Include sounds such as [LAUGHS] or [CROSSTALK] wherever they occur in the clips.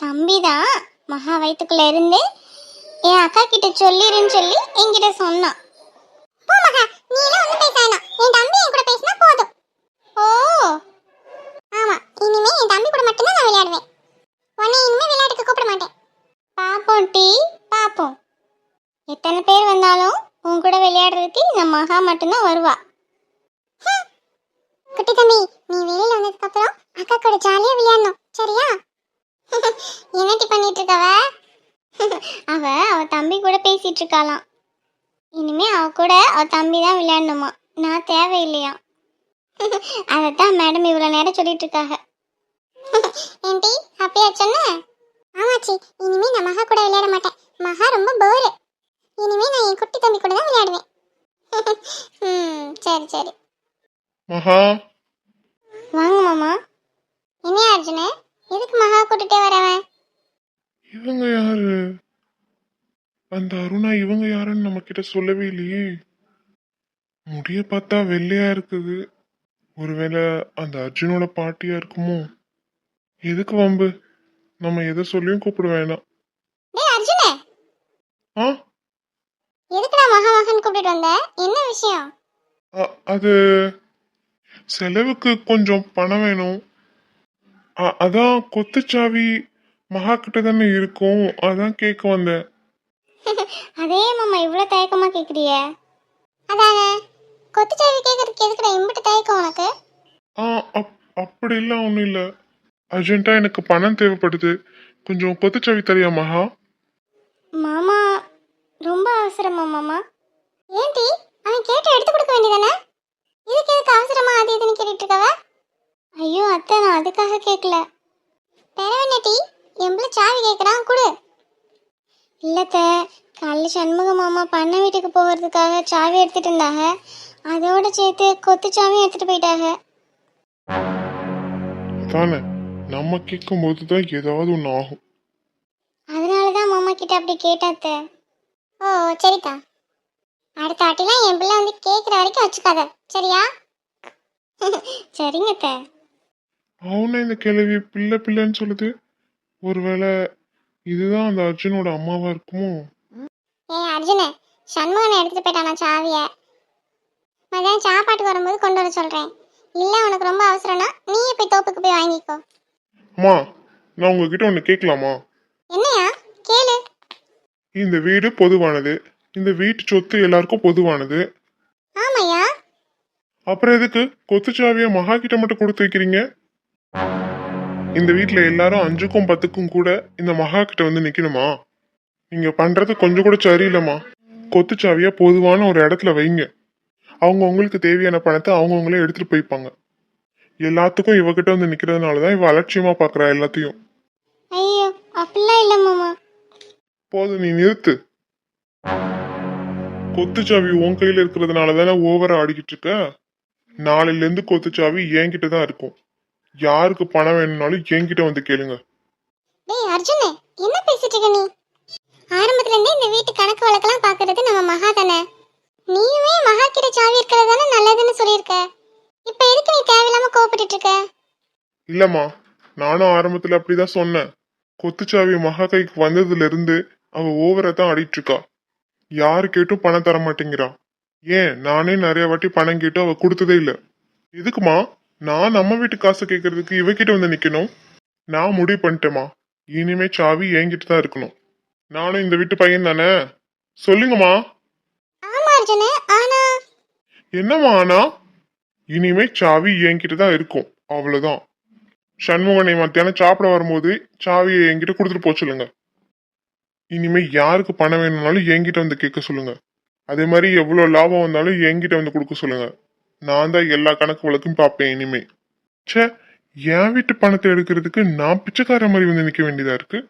தம்பி தான் மகா வயிற்றுக்குள்ள இருந்து என் அக்கா கிட்ட சொல்லிருன்னு சொல்லி என்கிட்ட சொன்னான். போ மகா நீ எல்லாம் ஒண்ணும் பேச வேணாம். என் தம்பி என் கூட பேசினா போதும். ஓ. ஆமா இனிமே என் தம்பி கூட மட்டும்தான் நான் விளையாடுவேன். உன்னை இனிமே விளையாட்டுக்கு கூப்பிட மாட்டேன். பாப்போம் டீ. பாப்போம். எத்தனை பேர் வந்தாலும் உன் கூட விளையாடுறதுக்கு இந்த மகா மட்டும்தான் வருவா. குட்டி தம்பி நீ வெளியில வந்ததுக்கு அப்புறம் அக்கா கூட ஜாலியா விளையாடணும். சரியா? என்னட்டி பண்ணிட்டு இருக்கவ அவ அவ தம்பி கூட பேசிட்டு இருக்காளாம் இனிமே அவ கூட அவ தம்பி தான் விளையாடணுமா? நான் தேவையில்லையா? அதைத்தான் மேடம் இவ்வளோ நேரம் சொல்லிட்டு இருக்காங்க ஏன்டி ஹாப்பியா சொன்ன? ஆமாச்சி இனிமே நான் மகா கூட விளையாட மாட்டேன். மகா ரொம்ப போரு இனிமே நான் என் குட்டி தம்பி கூட தான் விளையாடுவேன். ம் சரி சரி. மகா. வாங்க மாமா. என்ன அர்ஜுனு எதுக்கு மகா கூட்டிட்டே வரவன்? இவங்க யாரு? அந்த அருணா இவங்க யாருன்னு நம்ம கிட்ட சொல்லவே இல்லையே. முடிய பார்த்தா வெள்ளையா இருக்குது. ஒருவேளை அந்த அர்ஜுனோட பாட்டியா இருக்குமோ? எதுக்கு வம்பு? நம்ம எதை சொல்லியும் கூப்பிட வேணாம். டேய் அர்ஜுனு! ஆ? எதுக்குடா மகா மகன் கூப்பிட்டு வந்த? என்ன விஷயம்? அ- அது செலவுக்கு கொஞ்சம் பணம் வேணும். அ- அதான் கொத்துச்சாவி மகா கிட்ட தானே இருக்கும். அதான் கேட்க வந்தேன். [LAUGHS] அதே மாமா இவ்வளோ தயக்கமா கேட்குறிய அதானே? கொத்துச்சாவி கேட்கறதுக்கு எதுக்குடா இம்பிட்டு தயக்கம் உனக்கு? ஆ அப் அப்படிலாம் ஒன்றும் இல்லை. அர்ஜென்ட்டாக எனக்கு பணம் தேவைப்படுது. கொஞ்சம் கொத்துச்சாவி தரியா மகா? மாமா ரொம்ப அவசரமா மாமா. ஏன்டி அவன் கேட்டு எடுத்து கொடுக்க வேண்டியதானே? இதுக்கு எதுக்கு அவசரமா அது இதுன்னு கேட்டுட்டு இருக்கவ? ஐயோ அத்தை நான் அதுக்காக கேட்கல பெறவனட்டி எம்பள சாவி கேட்குறான் கொடு. இல்லத்த காலைல சண்முக மாமா பண்ண வீட்டுக்கு போகிறதுக்காக சாவி எடுத்துட்டு இருந்தாங்க. அதோட சேர்த்து கொத்து சாவியும் எடுத்துட்டு போயிட்டாங்க. தானே நம்ம கேட்கும் போது தான் ஏதாவது ஒன்று ஆகும். அதனால தான் மாமா கிட்ட அப்படி கேட்டாத்த ஓ சரிதா. அடுத்த வாட்டிலாம் என் பிள்ளை வந்து கேட்குற வரைக்கும் வச்சுக்காத. சரியா? [LAUGHS] சரிங்க அத்தை. அவனை இந்த கிழவி பிள்ளை பிள்ளைன்னு சொல்லுது. ஒருவேளை இதுதான் அந்த அர்ஜுனோட அம்மாவா இருக்குமோ? ஏய் அர்ஜுனு சண்முகனை எடுத்துட்டு போயிட்டானா சாவியை? மதியானம் சாப்பாட்டுக்கு வரும்போது கொண்டு வர சொல்கிறேன் இல்லை உனக்கு ரொம்ப அவசரம்னா நீயே போய் தோப்புக்கு போய் வாங்கிக்கோ. அம்மா நான் உங்ககிட்ட ஒன்று கேட்கலாமா? என்னையா? கேளு. இந்த வீடு பொதுவானது. இந்த வீட்டு சொத்து எல்லாருக்கும் பொதுவானது. ஆமாய்யா. அப்புறம் எதுக்கு? கொத்துச்சாவியை மகா கிட்ட மட்டும் கொடுத்து வைக்கிறீங்க? இந்த வீட்ல எல்லாரும் அஞ்சுக்கும் பத்துக்கும் கூட இந்த மகா கிட்ட வந்து நிக்கணுமா? நீங்க பண்றது கொஞ்சம் கூட சரியில்லைம்மா. கொத்துச்சாவிய பொதுவான ஒரு இடத்துல வைங்க. அவங்க உங்களுக்கு தேவையான பணத்தை அவங்கவுங்களே எடுத்துட்டு போய்ப்பாங்க. எல்லாத்துக்கும் இவகிட்ட வந்து நிக்கிறதுனால தான் இவ அலட்சியமா பாக்குறா எல்லாத்தையும். ஐயோ அப்படிலாம் இல்லை மாமா. போதும் நீ நிறுத்து. கொத்துச்சாவி உன் கையில இருக்கிறதுனால தானே ஓவரா ஆடிக்கிட்டு இருக்க? நாளையில இருந்து கொத்துச்சாவி என்கிட்ட தான் இருக்கும். யாருக்கு பணம் வேணும்னாலும் என்கிட்ட வந்து கேளுங்க. டேய் அர்ஜுனு என்ன பேசிட்டு இருக்க நீ? ஆரம்பத்துல இருந்தே இந்த வீட்டு கணக்கு வழக்கெல்லாம் பாக்குறது நம்ம மகா தானே? நீயுமே மகா கிட்ட சாவி இருக்கிறது தானே நல்லதுன்னு சொல்லியிருக்க? இப்ப எதுக்கு நீ தேவையில்லாம கோவப்பட்டுட்டு இருக்க? இல்லம்மா நானும் ஆரம்பத்துல அப்படிதான் சொன்னேன். கொத்துச்சாவி மகா கைக்கு வந்ததுல இருந்து அவ ஓவரா தான் ஆடிட்டு இருக்கா யாரு கேட்டும் பணம் தர மாட்டேங்கிறா ஏன் நானே நிறைய வாட்டி பணம் கேட்டு அவ கொடுத்ததே இல்ல. எதுக்குமா நான் நம்ம வீட்டு காசு கேட்கறதுக்கு இவகிட்ட வந்து நிக்கணும். நான் முடிவு பண்ணிட்டேமா இனிமே சாவி என்கிட்ட தான் இருக்கணும். நானும் இந்த வீட்டு பையன் தானே? சொல்லுங்கம்மா. ஆமா அர்ஜுனு. ஆனா? என்னம்மா ஆனா? இனிமே சாவி என்கிட்ட தான் இருக்கும். அவ்வளவுதான். சண்முகனை மத்தியானம் சாப்பிட வரும்போது சாவியை என்கிட்ட கொடுத்துட்டு போக சொல்லுங்க. இனிமே யாருக்கு பணம் வேணும்னாலும் என்கிட்ட வந்து கேட்க சொல்லுங்க. அதே மாதிரி எவ்வளவு லாபம் வந்தாலும் என்கிட்ட வந்து கொடுக்க சொல்லுங்க. நான் தான் எல்லா கணக்கு வழக்கும் பார்ப்பேன் இனிமே. ச்சே என் வீட்டு பணத்தை எடுக்கிறதுக்கு நான் பிச்சைக்கார மாதிரி வந்து நிக்க வேண்டியதா இருக்கு?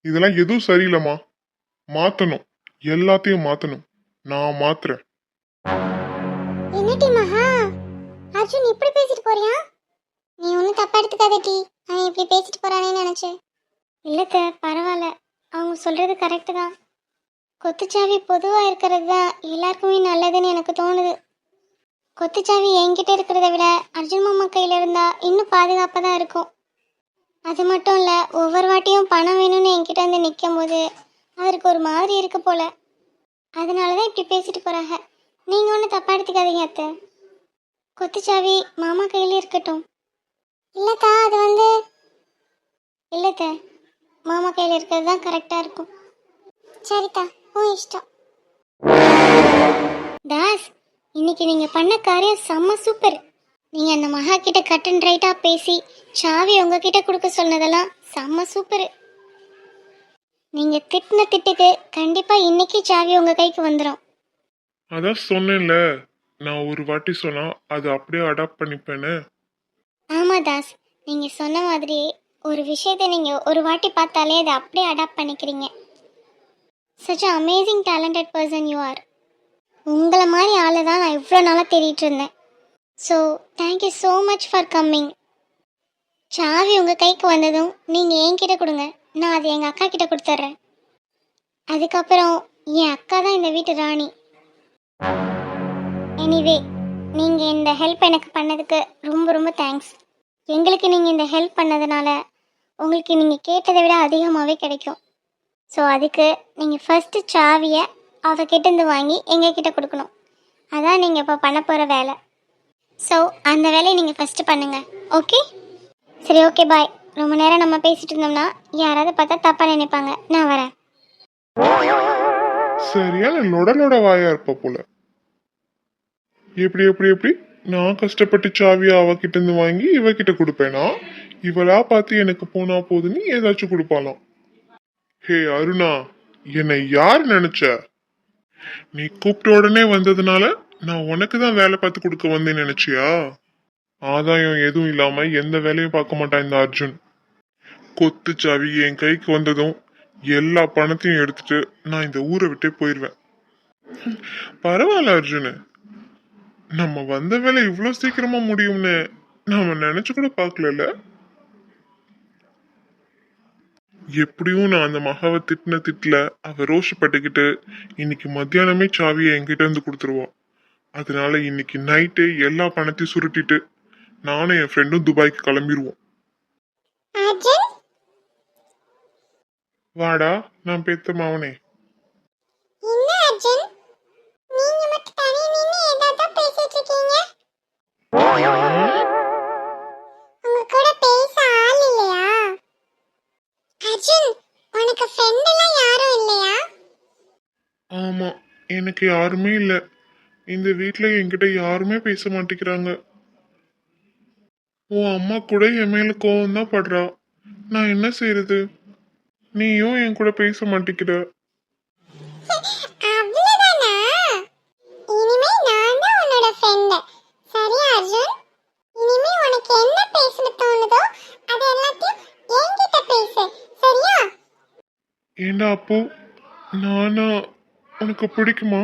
இதெல்லாம் எதுவும் சரியில்லைம்மா. மாத்தணும். எல்லாத்தையும் மாத்தணும். நான் மாத்துறேன். என்னடி மகா? அர்ஜுன் இப்படி பேசிட்டு போறியா? நீ ஒன்றும் தப்பா எடுத்துக்காத டி. அவன் இப்படி பேசிட்டு போறானேன்னு நினைச்சேன். இல்லத்த பரவாயில்ல. அவங்க சொல்றது கரெக்டு தான். கொத்துச்சாவி பொதுவாக இருக்கிறது தான் எல்லாருக்குமே நல்லதுன்னு எனக்கு தோணுது. கொத்துச்சாவி என்கிட்ட இருக்கிறத விட அர்ஜுன் மாமா கையில் இருந்தா இன்னும் பாதுகாப்பாக தான் இருக்கும். அது மட்டும் இல்லை ஒவ்வொரு வாட்டியும் பணம் வேணும்னு என்கிட்ட வந்து நிற்கும் போது அவருக்கு ஒரு மாதிரி இருக்கு போல. அதனால தான் இப்படி பேசிட்டு போகிறாங்க நீங்கள் ஒன்றும் தப்பாக எடுத்துக்காதீங்க அத்தை. கொத்துச்சாவி மாமா கையில இருக்கட்டும். இல்லைக்கா அது வந்து இல்லைத்த மாமா கையில் இருக்கிறது தான் கரெக்டாக இருக்கும். சரிக்கா உன் இஷ்டம். தாஸ் இன்னைக்கு நீங்கள் பண்ண காரியம் செம்ம சூப்பர் நீங்கள் அந்த மகா கிட்ட கட் அண்ட் ரைட்டாக பேசி சாவி உங்ககிட்ட கொடுக்க சொன்னதெல்லாம் செம்ம சூப்பர் நீங்கள் திட்டின திட்டுக்கு கண்டிப்பாக இன்னைக்கு சாவி உங்கள் கைக்கு வந்துடும் அதான் சொன்னேன்ல. நான் ஒரு வாட்டி சொன்னா அது அப்படியே அடாப்ட் பண்ணிப்பேன்னு. ஆமாம் தாஸ் நீங்கள் சொன்ன மாதிரி ஒரு விஷயத்தை நீங்கள் ஒரு வாட்டி பார்த்தாலே அதை அப்படியே அடாப்ட் பண்ணிக்கிறீங்க. Such a amazing talented person you are உங்களை மாதிரி ஆளு தான் நான் இவ்வளோ நாளாக தேடிட்டு இருந்தேன். So thank you so much for coming சாவி உங்கள் கைக்கு வந்ததும் நீங்கள் என்கிட்ட கொடுங்க. நான் அதை எங்கள் அக்கா கிட்ட கொடுத்துட்றேன் அதுக்கப்புறம் என் அக்கா தான் இந்த வீட்டு ராணி. எனிவே நீங்கள் இந்த ஹெல்ப் எனக்கு பண்ணதுக்கு ரொம்ப ரொம்ப தேங்க்ஸ் எங்களுக்கு நீங்கள் இந்த ஹெல்ப் பண்ணதுனால உங்களுக்கு நீங்கள் கேட்டதை விட அதிகமாகவே கிடைக்கும். ஸோ அதுக்கு நீங்கள் ஃபஸ்ட்டு சாவியை அவகிட்டேருந்து வாங்கி எங்ககிட்ட கொடுக்கணும். அதான் நீங்கள் இப்போ பண்ண போகிற வேலை. ஸோ அந்த வேலையை நீங்கள் ஃபஸ்ட்டு பண்ணுங்கள் ஓகே சரி ஓகே பாய் ரொம்ப நேரம் நம்ம பேசிட்டு இருந்தோம்னா யாராவது பார்த்தா தப்பாக நினைப்பாங்க. நான் வரேன். சரியான நொடனோட வாயா இருப்ப போல. எப்படி எப்படி எப்படி? நான் கஷ்டப்பட்டு சாவியை அவகிட்ட இருந்து வாங்கி இவகிட்ட கொடுப்பேனா? இவளா பார்த்து எனக்கு போனா போதுன்னு ஏதாச்சும் கொடுப்பாளாம். ஹே அருணா என்னை யார் நினைச்ச? நீ கூப்பிட்ட உடனே வந்ததுனால நான் உனக்கு தான் வேலை பார்த்து கொடுக்க வந்தேன்னு நினைச்சியா? ஆதாயம் எதுவும் இல்லாம எந்த வேலையும் பார்க்க மாட்டான் இந்த அர்ஜுன். கொத்து சாவி என் கைக்கு வந்ததும் எல்லா பணத்தையும் எடுத்துட்டு நான் இந்த ஊரை விட்டே போயிடுவேன் பரவாயில்ல அர்ஜுன். நம்ம வந்த வேலை இவ்வளோ சீக்கிரமா முடியும்னு நாம நினைச்சு கூட பார்க்கல எப்படியும் நான் அந்த மகாவை திட்டின திட்டல அவ ரோஷப்பட்டுக்கிட்டு இன்னைக்கு மத்தியானமே சாவியை என்கிட்ட இருந்து கொடுத்துருவா. அதனால இன்னைக்கு நைட்டே எல்லா பணத்தையும் சுருட்டிட்டு நானும் என் ஃப்ரெண்டும் துபாய்க்கு கிளம்பிடுவோம் வாடா நான் பெத்த மாவனே. எனக்கு யாருமே இல்ல. இந்த வீட்ல என்கிட்ட யாருமே பேச மாட்டேங்கிறாங்க. உன் அம்மா கூட என் மேல கோவம் தான் படுறா. நான் என்ன செய்யறது நீயும் என் கூட பேச மாட்டேங்கிற. ஏண்டா அப்போ? நானா உனக்கு பிடிக்குமா?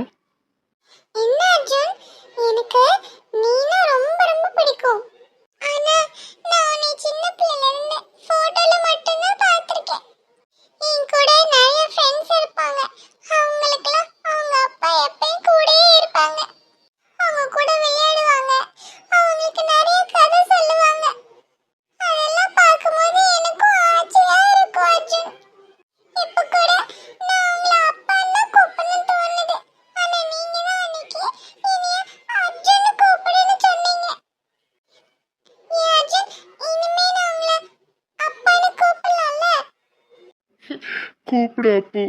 அப்போ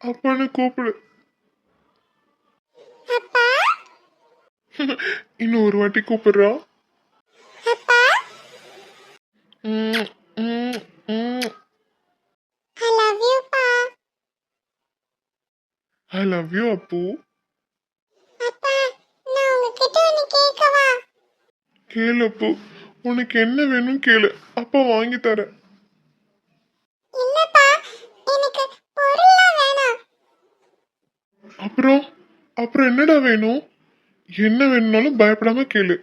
அப்பான்னு கூப்பிடு. அப்பா? இன்னும் ஒரு வாட்டி கூப்பிடுறா. அப்பா. ஐ லவ் யூ அப்பு அப்பா கேளு அப்பு உனக்கு என்ன வேணும் கேளு. அப்பா வாங்கி தரேன் இல்லப்பா எனக்கு பொருள்லாம் வேணாம் அப்புறம் என்னடா வேணும்? என்ன வேணும்னாலும் பயப்படாம கேளு.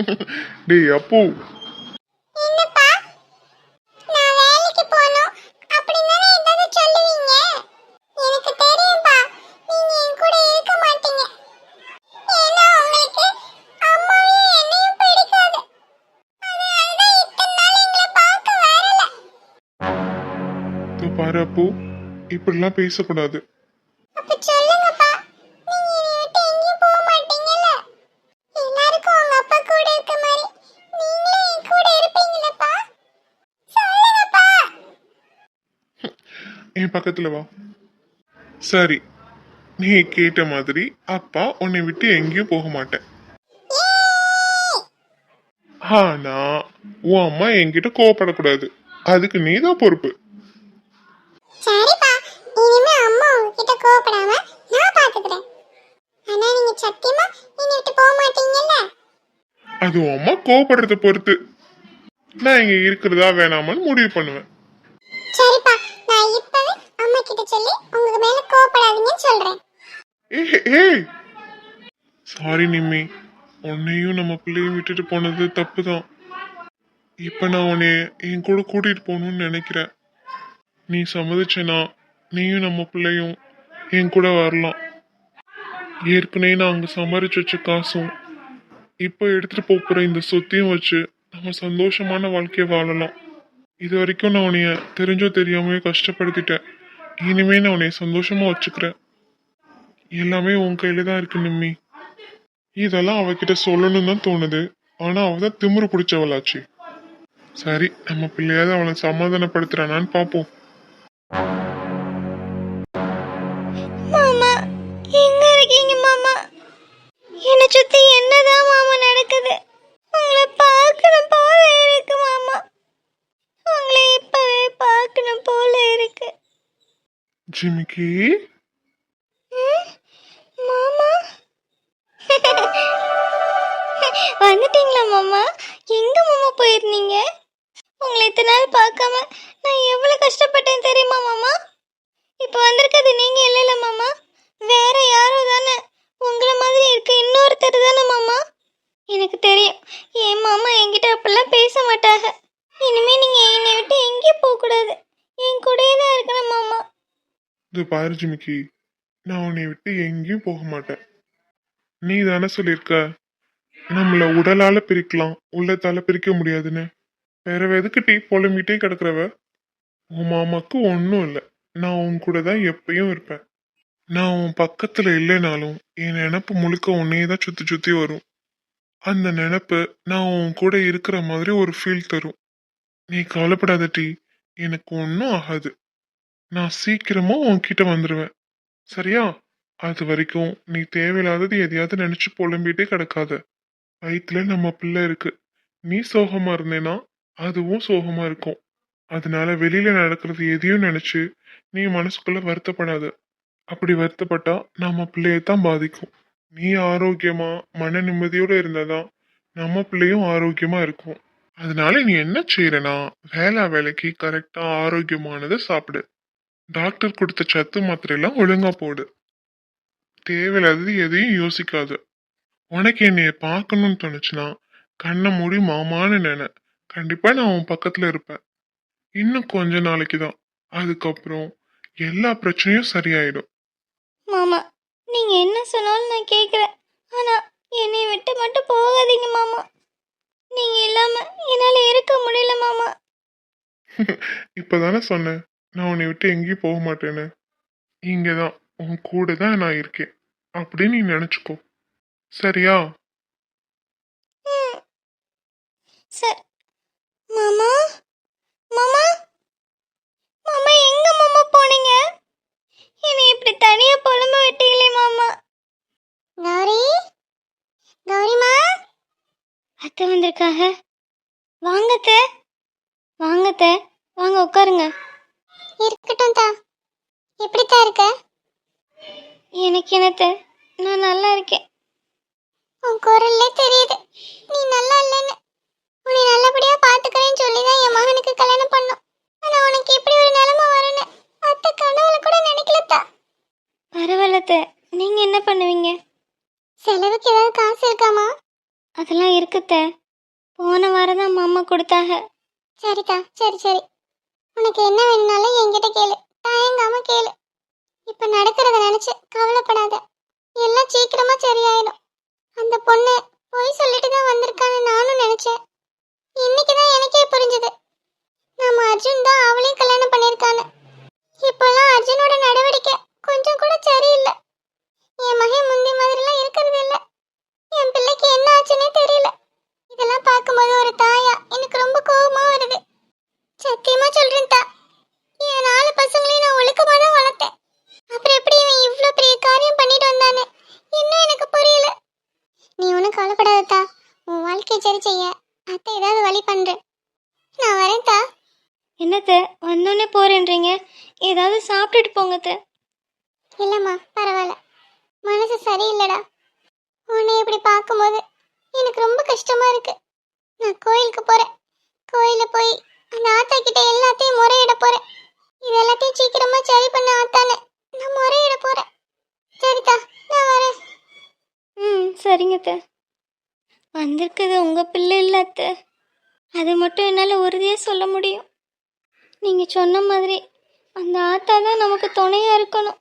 [LAUGHS] வரல. இதோ பாரு அப்போ. இப்படிலாம் பேசக்கூடாது அப்ப சொல்லுங்கப்பா நீங்க என்னை விட்டு எங்கேயும் போக மாட்டீங்கல்ல எல்லாருக்கும் உங்க அப்பா கூட இருக்க மாதிரி நீங்களும் என் கூட இருப்பீங்களப்பா சொல்லுங்கப்பா என் பக்கத்துல வா. சரி. நீ கேட்ட மாதிரி அப்பா உன்னை விட்டு எங்கேயும் போக மாட்டேன். ஆனா உன் அம்மா என்கிட்ட கோவப்படக்கூடாது. அதுக்கு நீதான் பொறுப்பு. சரிப்பா. இனிமே அம்மா உங்ககிட்ட கோவப்படாம நான் பாத்துக்கிறேன். ஆனா நீங்க சத்தியமா என்னை விட்டு போக மாட்டீங்கல்ல? அது உன் அம்மா கோவப்படுறத பொறுத்து. நான் இங்க இருக்கிறதா வேணாமான்னு முடிவு பண்ணுவேன் சரிப்பா நான் இப்பவே அம்மா கிட்ட சொல்லி உங்களுக்கு மேல கோவப்படாதீங்கன்னு சொல்றேன். ஏய் சாரி நிம்மி. உன்னையும் நம்ம பிள்ளையும் விட்டுட்டு போனது தப்பு தான் இப்போ நான் உன்னை என் கூட கூட்டிட்டு போகணும்னு நினைக்கிறேன். நீ சம்மதிச்சனா நீயும் நம்ம பிள்ளையும் என் கூட வரலாம். ஏற்கனவே நான் அங்கே சம்பாரிச்சு வச்ச காசும் இப்போ எடுத்துட்டு போக போற இந்த சொத்தையும் வச்சு நம்ம சந்தோஷமான வாழ்க்கையை வாழலாம். இது வரைக்கும் நான் உன்னைய தெரிஞ்சோ தெரியாமையோ கஷ்டப்படுத்திட்டேன். இனிமே நான் உன்னைய சந்தோஷமா வச்சுக்கிறேன். எல்லாமே உன் கையில தான் இருக்கு நிம்மி. இதெல்லாம் அவகிட்ட சொல்லணும் தான் தோணுது. ஆனா அவ தான் திமிரு பிடிச்சவளாச்சு. சரி நம்ம பிள்ளையாவது அவளை சமாதானப்படுத்துறானான்னு பாப்போம். மாமா வந்துட்டீங்களா மாமா? எங்க மாமா போயிருந்தீங்க? உங்களை இத்தனை நாள் பார்க்காம நான் எவ்வளோ கஷ்டப்பட்டேன் தெரியுமா மாமா? இப்போ வந்திருக்கிறது நீங்கள் இல்லைல்ல மாமா. வேற யாரோ தானே. உங்களை மாதிரி இருக்க இன்னொருத்தர் தானே மாமா. எனக்கு தெரியும். என் மாமா என்கிட்ட அப்படிலாம் பேச மாட்டாங்க இனிமே நீங்கள் என்னை விட்டு எங்கேயும் போகக்கூடாது என் கூடயே தான் இருக்கணும் மாமா. இது பாரு ஜிமிக்கி. நான் உன்னை விட்டு எங்கேயும் போக மாட்டேன். நீ தானே சொல்லியிருக்க? நம்மள உடலால பிரிக்கலாம். உள்ளத்தால பிரிக்க முடியாதுன்னு. வேற எதுக்கு டீ புலம்பிட்டே கிடக்குறவ? உன் மாமாக்கு ஒன்றும் இல்லை. நான் உன் கூட தான் எப்பயும் இருப்பேன். நான் உன் பக்கத்துல இல்லைனாலும் என் நினப்பு முழுக்க உன்னையே தான் சுத்தி சுத்தி வரும். அந்த நினப்பு நான் உன் கூட இருக்கிற மாதிரி ஒரு ஃபீல் தரும். நீ கவலைப்படாத டீ. எனக்கு ஒன்றும் ஆகாது. நான் சீக்கிரமா உன்கிட்ட வந்துடுவேன் சரியா? அது வரைக்கும் நீ தேவையில்லாதது எதையாவது நினைச்சு புலம்பிட்டே கிடக்காத. வயித்துல நம்ம பிள்ளை இருக்கு. நீ சோகமா இருந்தேன்னா அதுவும் சோகமா இருக்கும். அதனால வெளியில நடக்கிறது எதையும் நினைச்சு நீ மனசுக்குள்ள வருத்தப்படாத. அப்படி வருத்தப்பட்டா நம்ம பிள்ளையத்தான் பாதிக்கும். நீ ஆரோக்கியமா மன நிம்மதியோட இருந்தாதான் நம்ம பிள்ளையும் ஆரோக்கியமா இருக்கும். அதனால நீ என்ன செய்யறனா வேலை வேலைக்கு கரெக்டா ஆரோக்கியமானதை சாப்பிடு. டாக்டர் கொடுத்த சத்து மாத்திரையெல்லாம் ஒழுங்கா போடு. தேவையில்லாதது எதையும் யோசிக்காது. உனக்கு என்னைய பார்க்கணும்னு தோணுச்சுன்னா கண்ணை மூடி மாமான்னு நினை. கண்டிப்பா நான் உன் பக்கத்துல இருப்பேன். இன்னும் கொஞ்ச நாளைக்கு தான். அதுக்கப்புறம் எல்லா பிரச்சனையும் சரியாயிடும். மாமா நீங்க என்ன சொன்னாலும் நான் கேக்குறேன் ஆனா என்னை விட்டு மட்டும் போகாதீங்க மாமா. நீங்க இல்லாம என்னால இருக்க முடியல மாமா. இப்பதானே சொன்னேன். நான் உன்னை விட்டு எங்கேயும் போக மாட்டேன்னு. இங்கதான் உன் கூட தான் நான் இருக்கேன். அப்படின்னு நீ நினைச்சுக்கோ. சரியா? ம். மாமா? மாமா? மாமா எங்க மாமா போனீங்க? என்னை இப்படி தனியா புலம்ப விட்டீங்களே மாமா. கௌரி? கௌரிமா அத்தை வந்திருக்காக வாங்கத்த வாங்கத்த வாங்க உட்காருங்க. இருக்கட்டும் தா. எப்படித்தான் இருக்க? எனக்கு என்னத்த நான் நல்லா இருக்கேன். உன் குரல்லே தெரியுது. நீ நல்லா இல்லைன்னு. உன்னை நல்லபடியா பாத்துக்கிறேன்னு சொல்லி தான் என் மகனுக்கு கல்யாணம் பண்ணோம். ஆனா உனக்கு இப்படி ஒரு நிலைமை வரும்னு அத்தை கனவுல கூட நினைக்கலத்தா. பரவாயில்லத்த நீங்க என்ன பண்ணுவீங்க? செலவுக்கு ஏதாவது காசு இருக்காமா? அதெல்லாம் இருக்குத்த போன வாரம் தான் மாமா கொடுத்தாங்க. சரிக்கா சரி சரி. உனக்கு என்ன வேணும்னாலும் என்கிட்ட கேளு. தயங்காம கேளு. இப்ப நடக்கிறத நினைச்சு கவலைப்படாத. எல்லாம் சீக்கிரமா சரியாயிடும். அந்த பொண்ணு பொய் சொல்லிட்டு தான் வந்திருக்கான்னு நானும் நினைச்சேன். இன்னைக்கு தான் எனக்கே புரிஞ்சது. நம்ம அர்ஜுன் தான் அவளையும் கல்யாணம் பண்ணியிருக்கான்னு. இப்போல்லாம் அர்ஜுனோட நடவடிக்கை கொஞ்சம் கூட சரியில்லை. என் மகன் முந்தி மாதிரிலாம் இருக்கிறது இல்லை. என் பிள்ளைக்கு என்ன ஆச்சுன்னே தெரியல. இதெல்லாம் பார்க்கும்போது ஒரு தாயா எனக்கு ரொம்ப கோபமாக வருது. சத்தியமா சொல்றேன் தா. கவலைப்படாதத்தா உன் வாழ்க்கையை சரி செய்ய. அத்தை ஏதாவது வழி பண்றேன் நான் வரேன் தா. என்னத்த வந்தோடனே போறேன்றீங்க. ஏதாவது சாப்பிட்டுட்டு போங்கத்த இல்லம்மா பரவாயில்ல. மனசு சரியில்லடா. உன்னை இப்படி பார்க்கும்போது எனக்கு ரொம்ப கஷ்டமா இருக்கு. நான் கோயிலுக்கு போறேன். கோயில போய் அந்த ஆத்தா கிட்ட எல்லாத்தையும் முறையிட போறேன். இது எல்லாத்தையும் சீக்கிரமா சரி பண்ண ஆத்தானே நான் முறையிட போறேன். சரிதா நான் வரேன். ம் சரிங்கத்த வந்திருக்குது உங்கள் பிள்ளை இல்லை அத்தை. அது மட்டும் என்னால் உறுதியாக சொல்ல முடியும். நீங்கள் சொன்ன மாதிரி அந்த ஆத்தா தான் நமக்கு துணையாக இருக்கணும்.